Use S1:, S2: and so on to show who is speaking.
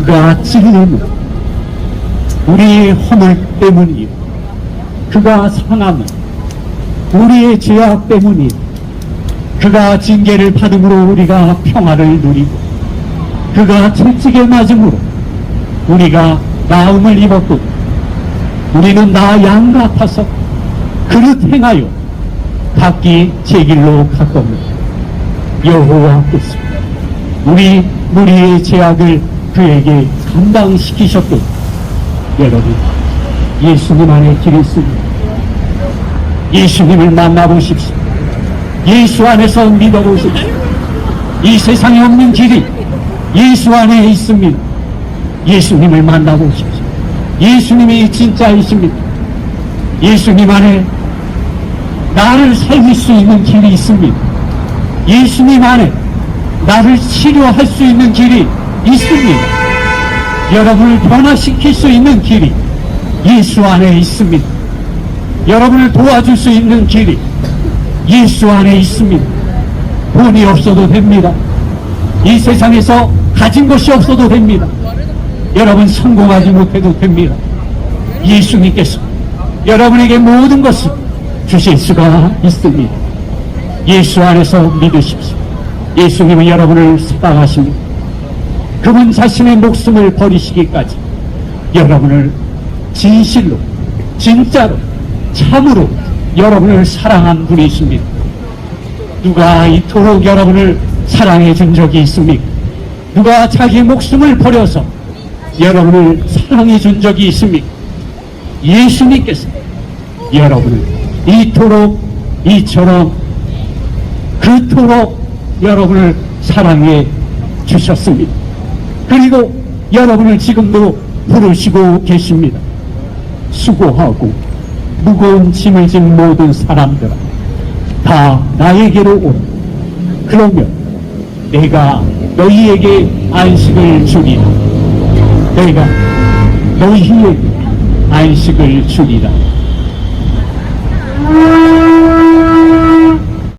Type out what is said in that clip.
S1: 그가 찔림은 우리의 허물 때문이요. 그가 상함은 우리의 죄악 때문이요. 그가 징계를 받음으로 우리가 평화를 누리고 그가 채찍에 맞음으로 우리가 나음을 입었고 우리는 나 양 같아서 그릇 행하여 각기 제 길로 갔겁니다. 여호와께서 우리 우리의 죄악을 그에게 감당시키셨고 여러분 예수님 안에 길이 있습니다. 예수님을 만나보십시오. 예수 안에서 믿어보십시오. 이 세상에 없는 길이 예수 안에 있습니다. 예수님을 만나보십시오. 예수님이 진짜이십니다. 예수님 안에 나를 살릴 수 있는 길이 있습니다. 예수님 안에 나를 치료할 수 있는 길이 있습니다. 여러분을 변화시킬 수 있는 길이 예수 안에 있습니다. 여러분을 도와줄 수 있는 길이 예수 안에 있습니다. 돈이 없어도 됩니다. 이 세상에서 가진 것이 없어도 됩니다. 여러분 성공하지 못해도 됩니다. 예수님께서 여러분에게 모든 것을 주실 수가 있습니다. 예수 안에서 믿으십시오. 예수님은 여러분을 사랑하십니다. 그분 자신의 목숨을 버리시기까지 여러분을 진실로, 진짜로, 참으로 여러분을 사랑한 분이십니다. 누가 이토록 여러분을 사랑해 준 적이 있습니까? 누가 자기 목숨을 버려서 여러분을 사랑해 준 적이 있습니까? 예수님께서 여러분을 이토록 이처럼 그토록 여러분을 사랑해 주셨습니다. 그리고 여러분을 지금도 부르시고 계십니다. 수고하고 무거운 짐을 진 모든 사람들아 다 나에게로 오라. 그러면 내가 너희에게 안식을 주리라. 내가 너희에게 안식을 주리라.